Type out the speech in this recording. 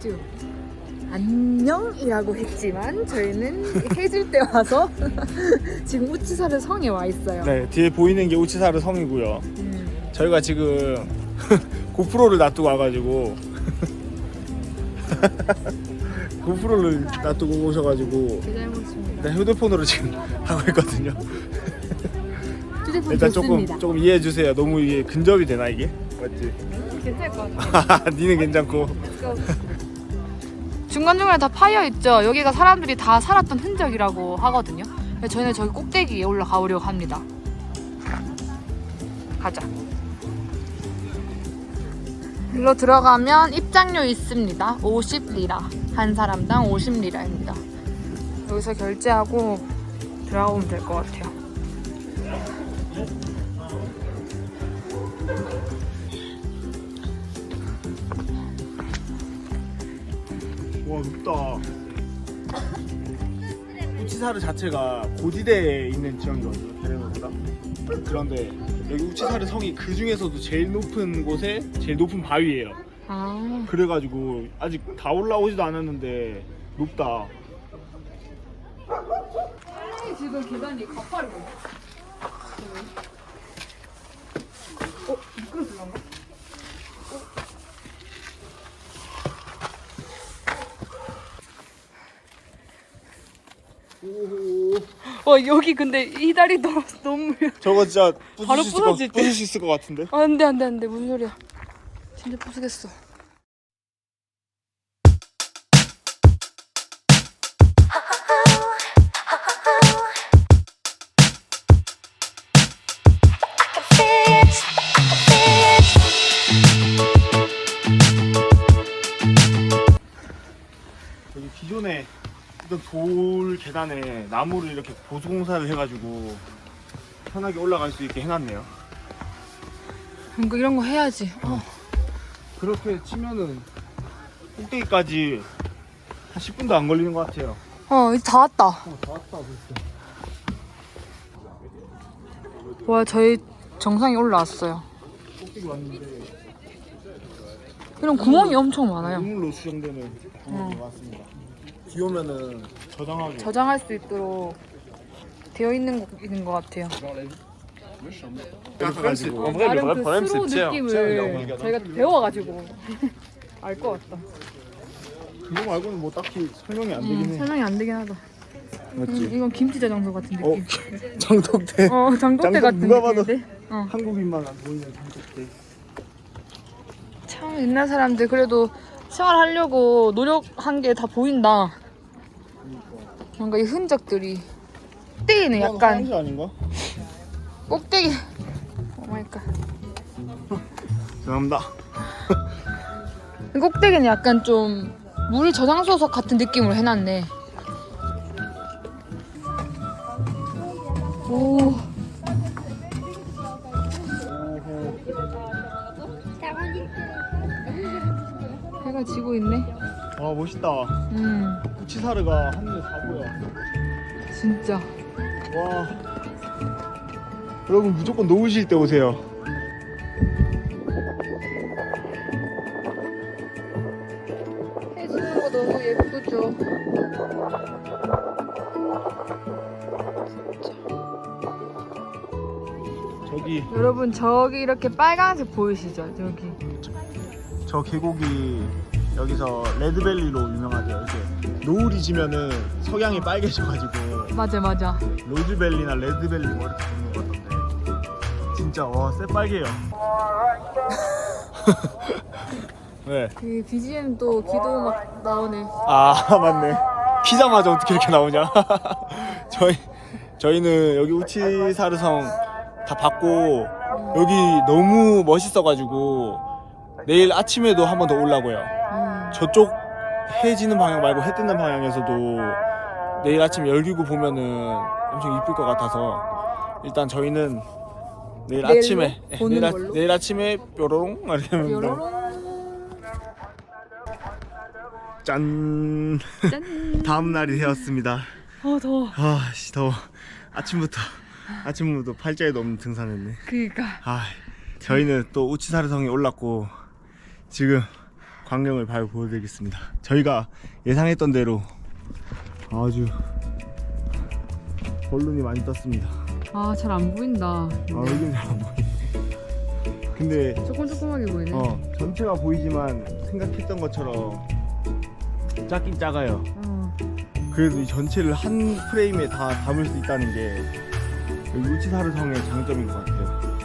지금 안녕이라고 했지만 저희는 해질 때 와서 지금 우치사르 성에 와 있어요. 네, 뒤에 보이는 게 우치사르 성이고요. 음, 저희가 지금 고프로를 놔두고 와가지고 고프로를 놔두고 오셔가지고 제 잘못입니다. 네, 휴대폰으로 지금 하고 있거든요. 휴대폰 일단 좋습니다. 조금 조금 이해해 주세요. 너무 이게 근접이 되나 이게? 맞지? 음, 괜찮을 것 같아요. 니는 괜찮고. 중간중간에 다 파여 있죠. 여기가 사람들이 다 살았던 흔적이라고 하거든요. 저희는 저기 꼭대기에 올라가 보려고 합니다. 가자. 일로 들어가면 입장료 있습니다. 50리라. 한 사람당 50리라입니다. 여기서 결제하고 들어가 보면 될 것 같아요. 와 높다. 우치사르 자체가 고지대에 있는 지역이거든요. 대련보다. 그런데 여기 우치사르 성이 그 중에서도 제일 높은 곳에 제일 높은 바위예요. 아, 그래가지고 아직 다 올라오지도 않았는데 높다. 지금 계단이 가파르거든요. 어? 미끄러질란가? 와 여기 근데 이 다리 너무 너무 저거 진짜 바로 수 있을 것, 부서질 듯. 부술 수 있을 것 같은데. 안돼 안돼 안돼 무슨 소리야 진짜 부수겠어 여기 기존에 있던 돌 계단에 나무를 이렇게 보수공사를 해가지고 편하게 올라갈 수 있게 해놨네요. 이거 이런 거 해야지 어. 그렇게 치면은 꼭대기까지 한 10분도 안 걸리는 것 같아요. 어 이제 다 왔다 어, 다 왔다 벌써. 와 저희 정상에 올라왔어요 꼭대기 왔는데 이런 구멍이 엄청 많아요 우물로 수정되는 구멍이 왔습니다. 비 오면은 저장하게. 저장할 수 있도록 되어 있는 거, 있는 것 같아요 그래가지고 나름 그 스로 느낌을 저희가 배워가지고 알 것 같다 그거 말고는 뭐 딱히 설명이 안 되긴 음, 해. 설명이 안 되긴 하다 음, 맞지? 이건 김치 저장소 같은 어, 느낌 장독대. 어 장독대 장독 같은 누가 봐도- 느낌인데 어. 한국인만 안 보이는 장독대. 참 옛날 사람들 그래도 생활하려고 노력한 게 다 보인다 뭔가 이 흔적들이 꼭대기는 약간 아닌가? 꼭대기 오 마이 갓 죄송합니다. 꼭대기는 약간 좀 물 저장소석 같은 느낌으로 해놨네. 오, 해가 지고 있네. 아 멋있다. 음, 우치사르가 한눈에 다 보여. 진짜. 와. 여러분 무조건 놓으실 때 오세요. 해 지는 거 너무 예쁘죠? 저기 여러분 저기 이렇게 빨간색 보이시죠? 저기. 저 계곡이 여기서 레드벨리로 유명하대요. 이렇게 노을이 지면은 석양이 빨개져가지고 맞아 맞아. 로즈벨리나 레드벨리 뭐 이렇게 부르는 것 같던데 진짜 와 새빨개요. 왜? 그 BGM도 기도 막 나오네. 아 맞네. 키자마자 어떻게 이렇게 나오냐? 저희 저희는 여기 우치사르성 다 봤고 여기 너무 멋있어가지고 내일 아침에도 한 번 더 올라고요. 음. 저쪽 해 지는 방향 말고 해 뜨는 방향에서도 내일 아침 열기구 보면은 엄청 이쁠 것 같아서 일단 저희는 내일 내일로 아침에 예, 보는 내일, 아, 걸로? 내일 아침에 뾰로롱 하면 뾰로롱. 짠 짠. 다음 날이 되었습니다. 어 더워. 아씨 더워 아침부터 아침부터 팔자에도 없는 등산했네. 그니까. 아 저희는 또 우치사르성에 올랐고 지금 광경을 바로 보여드리겠습니다. 저희가 예상했던 대로 아주 벌룬이 많이 떴습니다. 아 잘 안 보인다. 아 여기는 잘안 보이네. 근데 조금 조금하게 보이네. 어 전체가 보이지만 생각했던 것처럼 작긴 작아요. 어. 그래도 이 전체를 한 프레임에 다 담을 수 있다는 게 우치사르 성의 장점인 것 같아요.